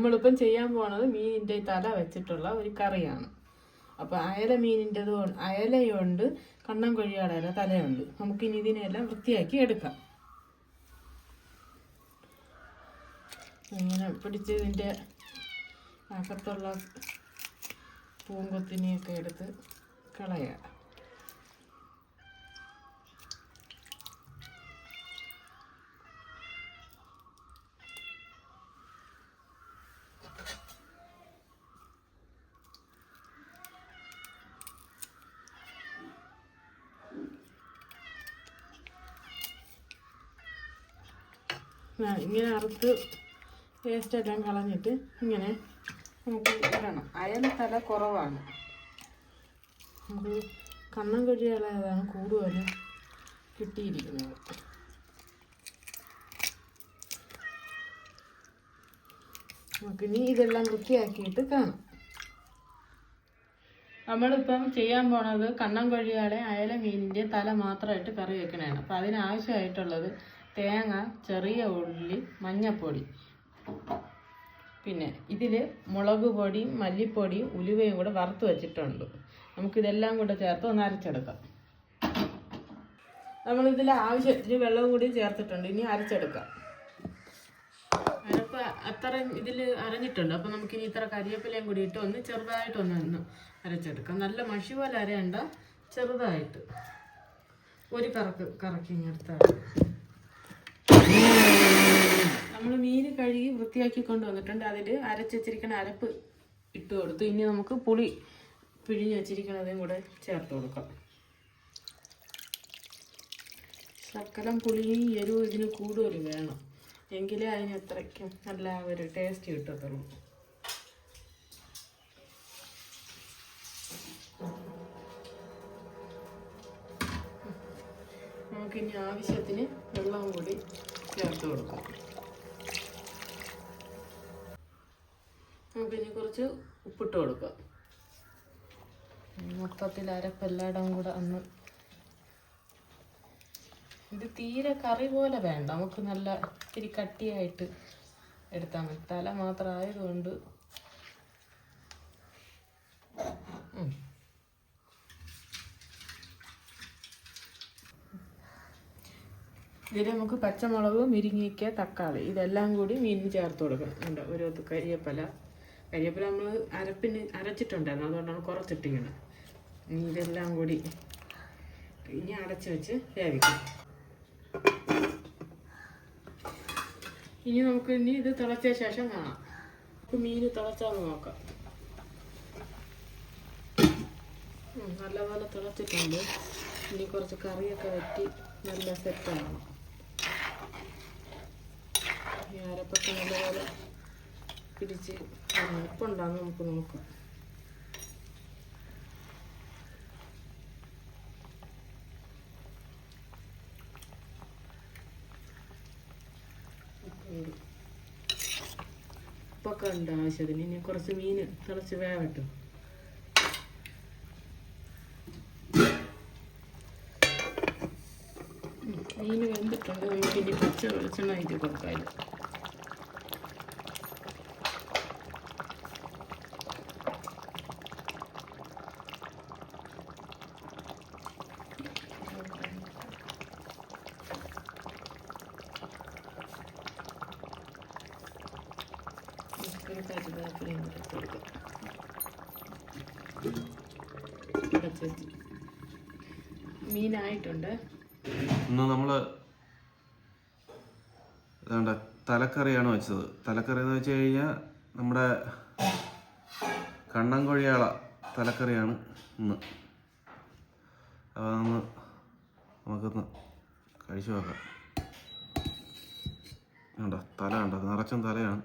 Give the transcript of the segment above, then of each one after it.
നമ്മളിപ്പം ചെയ്യാൻ പോണത് മീനിന്റെ തല വെച്ചിട്ടുള്ള ഒരു കറിയാണ്. അപ്പോൾ അയല മീനിന്റെത് അയലയുണ്ട് കണ്ണം കൊഴിയാടയല തലയുണ്ട്. നമുക്കിനി ഇതിനെല്ലാം വൃത്തിയാക്കി എടുക്കാം. ഇങ്ങനെ പിടിച്ച് ഇതിന്റെ അകത്തുള്ള പൂങ്കൊത്തിനെയൊക്കെ എടുത്ത് കളയാം. ഇങ്ങനെ അറുത്ത് വേസ്റ്റ് എല്ലാം കളഞ്ഞിട്ട് ഇങ്ങനെ നമുക്ക് ഇടണം. അയൽ തല കുറവാണ്. നമുക്ക് കണ്ണം കൊഴിയാളതാണ് കൂടുതലും കിട്ടിയിരിക്കുന്നത്. നമുക്കിനി ഇതെല്ലാം വൃത്തിയാക്കിയിട്ട് കാണാം. നമ്മളിപ്പം ചെയ്യാൻ പോണത് കണ്ണം കൊഴിയാളെ അയല മീനിന്റെ തല മാത്രമായിട്ട് കറി വെക്കണതാണ് അപ്പം അതിനാവശ്യമായിട്ടുള്ളത് തേങ്ങ ചെറിയ ഉള്ളി മഞ്ഞപ്പൊടി. പിന്നെ ഇതിൽ മുളക് പൊടിയും മല്ലിപ്പൊടിയും ഉലുവയും കൂടെ വറുത്ത് വെച്ചിട്ടുണ്ട്. നമുക്കിതെല്ലാം കൂടെ ചേർത്ത് ഒന്ന് അരച്ചെടുക്കാം. നമ്മളിതിൽ ആവശ്യത്തിന് വെള്ളവും കൂടി ചേർത്തിട്ടുണ്ട്. ഇനി അരച്ചെടുക്കാം. അരപ്പ് അത്രയും ഇതിൽ അരഞ്ഞിട്ടുണ്ട്. അപ്പം നമുക്കിനി ഇത്ര കരിവേപ്പിലയും കൂടി ഇട്ട് ഒന്ന് ചെറുതായിട്ടൊന്ന് അരച്ചെടുക്കാം. നല്ല മഷി പോലെ അരയണ്ട ചെറുതായിട്ട്. ഒരു കറക്ക് കറക്കി ഇങ്ങെടുത്താൽ നമ്മൾ മീൻ കഴുകി വൃത്തിയാക്കി കൊണ്ടുവന്നിട്ടുണ്ട്. അതിൽ അരച്ച് വെച്ചിരിക്കുന്ന അരപ്പ് ഇട്ട് കൊടുത്തു. ഇനി നമുക്ക് പുളി പിഴിഞ്ഞ് വെച്ചിരിക്കുന്നതും കൂടെ ചേർത്ത് കൊടുക്കാം. ശർക്കരം പുളിയും എരിവും ഇതിന് കൂടുതൽ വേണം. എങ്കിലേ അതിന് അത്രയ്ക്കും നല്ല ഒരു ടേസ്റ്റ് കിട്ടത്തുള്ളൂ. നമുക്കിനി ആവശ്യത്തിന് വെള്ളം കൂടി ചേർത്ത് കൊടുക്കാം. നമുക്കിനി കുറച്ച് ഉപ്പിട്ട് കൊടുക്കാം. മൊത്തത്തിൽ അരപ്പെല്ലാടം കൂടെ അന്ന് ഇത് തീരെ കറി പോലെ വേണ്ട. നമുക്ക് നല്ല ഇത്തിരി കട്ടിയായിട്ട് എടുത്താൽ മതി. തല മാത്രം ആയതുകൊണ്ട് ഉം. ഇതിൽ നമുക്ക് പച്ചമുളക് മുരിങ്ങയ്ക്ക തക്കാളി ഇതെല്ലാം കൂടി മീനിന് ചേർത്ത് കൊടുക്കണം. ഉണ്ട് ഒരു കരിയേപ്പില. കരിയേപ്പില നമ്മൾ അരപ്പിന് അരച്ചിട്ടുണ്ടായിരുന്നു. അതുകൊണ്ടാണ് കുറച്ചിട്ടിങ്ങനെ. ഇനി ഇതെല്ലാം കൂടി ഇനി അടച്ച് വെച്ച് വേവിക്കും. ഇനി നമുക്ക് ഇനി ഇത് തിളച്ച ശേഷം കാണാം. നമുക്ക് മീൻ തിളച്ചാന്ന് നോക്കാം. നല്ലപോലെ തിളച്ചിട്ടുണ്ട്. ഇനി കുറച്ച് കറിയൊക്കെ വെട്ടി നല്ല സെറ്റാണ് ഈ അരപ്പൊക്കെ നല്ലപോലെ പിടിച്ച് ഉപ്പുണ്ടാന്ന് നമുക്ക് നോക്കാം. ഉപ്പ് ഉപ്പൊക്കെ ഉണ്ട് ആവശ്യത്തിന് ഇനി കുറച്ച് മീൻ തിളച്ച് വേവട്ടു. മീൻ വെന്തിട്ടുണ്ട്. നമുക്ക് ഇനി പച്ച വെളിച്ചെണ്ണ ഇത് കൊടുക്കാം ഒരു കരുവേപ്പിലയും കൂടെ ഇട്ട് കൊടുക്കാം. അടച്ച് വെച്ച്. മീനായിട്ടുണ്ട്. ഇന്ന് നമ്മൾ ഏതാണ്ട് തലക്കറിയാണ് വെച്ചത്. തലക്കറി എന്ന് വെച്ച് കഴിഞ്ഞാൽ നമ്മുടെ കണ്ണൻകൊഴിയാള തലക്കറിയാണ് ഇന്ന്. അപ്പോൾ അതൊന്ന് നമുക്കൊന്ന് കഴിച്ചു നോക്കാം. കണ്ടോ തല കണ്ടോ? നിറച്ചും തലയാണ്.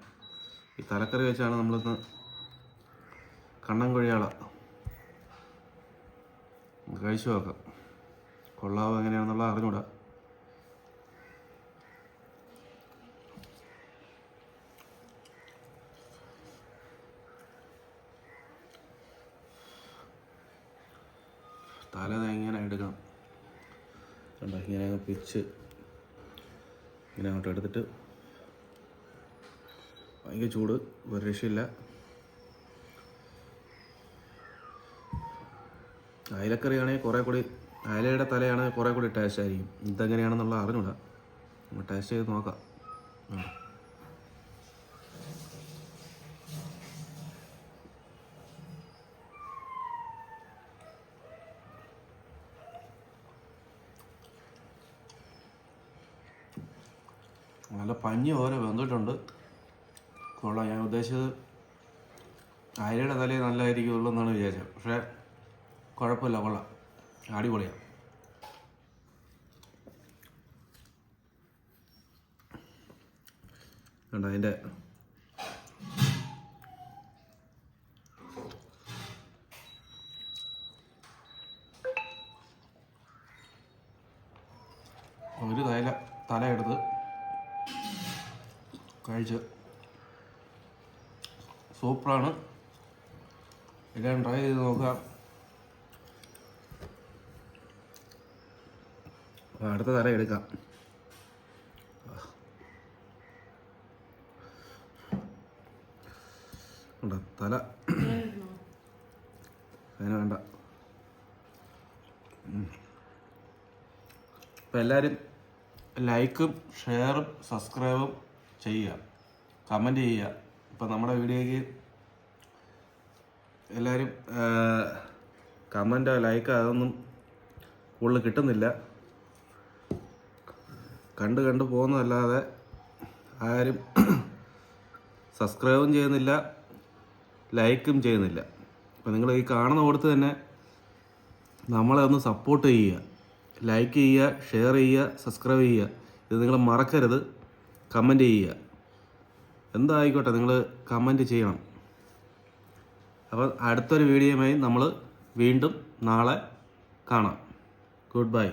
ഈ തലക്കറി വെച്ചാണ് നമ്മളിന്ന് കണ്ണൻ കൊഴിയാള കഴിച്ചു നോക്കാം. കൊള്ളാവ് എങ്ങനെയാണെന്നുള്ള അറിഞ്ഞൂടാ. തല എടുക്കണം. കണ്ടോ ഇങ്ങനെ പിച്ച് ഇങ്ങനെ അങ്ങോട്ട് എടുത്തിട്ട് ഭയങ്കര ചൂട് ഒരു രക്ഷയില്ല. അയലക്കറിയാണെങ്കിൽ കുറേ കൂടി അയലയുടെ തലയാണ് കുറേ കൂടി ടേസ്റ്റ് ആയിരിക്കും. ഇതെങ്ങനെയാണെന്നുള്ള അറിഞ്ഞൂടാ. നമ്മൾ ടേസ്റ്റ് ചെയ്ത് നോക്കാം. നല്ല പഞ്ഞി പോലെ വെന്തിട്ടുണ്ട്. കൊള്ളാം. ഞാൻ ഉദ്ദേശിച്ചത് അയലയുടെ തലയിൽ നല്ലതായിരിക്കുള്ളൂ എന്നാണ് വിചാരിച്ചത്. പക്ഷേ കുഴപ്പമില്ല കൊള്ളാം. അടിപൊളിയാണ് കണ്ടോ അതിന്റെ ഒരു തല തല എടുത്ത് കഴിച്ച് സൂപ്പറാണ്. എല്ലാം ട്രൈ ചെയ്ത് നോക്കാം. അടുത്ത തല എടുക്കാം. തല. അതിന് വേണ്ട. അപ്പം എല്ലാവരും ലൈക്കും ഷെയറും സബ്സ്ക്രൈബും ചെയ്യുക. കമന്റ് ചെയ്യുക. ഇപ്പം നമ്മുടെ വീഡിയോയ്ക്ക് എല്ലാവരും കമന്റോ ലൈക്കോ അതൊന്നും കൂടുതൽ കിട്ടുന്നില്ല. കണ്ട് കണ്ട് പോകുന്നതല്ലാതെ ആരും സബ്സ്ക്രൈബും ചെയ്യുന്നില്ല ലൈക്കും ചെയ്യുന്നില്ല. അപ്പം നിങ്ങൾ ഈ കാണുന്ന കൊടുത്ത് തന്നെ നമ്മളെ ഒന്ന് സപ്പോർട്ട് ചെയ്യുക. ലൈക്ക് ചെയ്യുക ഷെയർ ചെയ്യുക സബ്സ്ക്രൈബ് ചെയ്യുക. ഇത് നിങ്ങൾ മറക്കരുത്. കമന്റ് ചെയ്യുക. എന്തായിക്കോട്ടെ നിങ്ങൾ കമന്റ് ചെയ്യണം. അപ്പോൾ അടുത്തൊരു വീഡിയോയുമായി നമ്മൾ വീണ്ടും നാളെ കാണാം. Good bye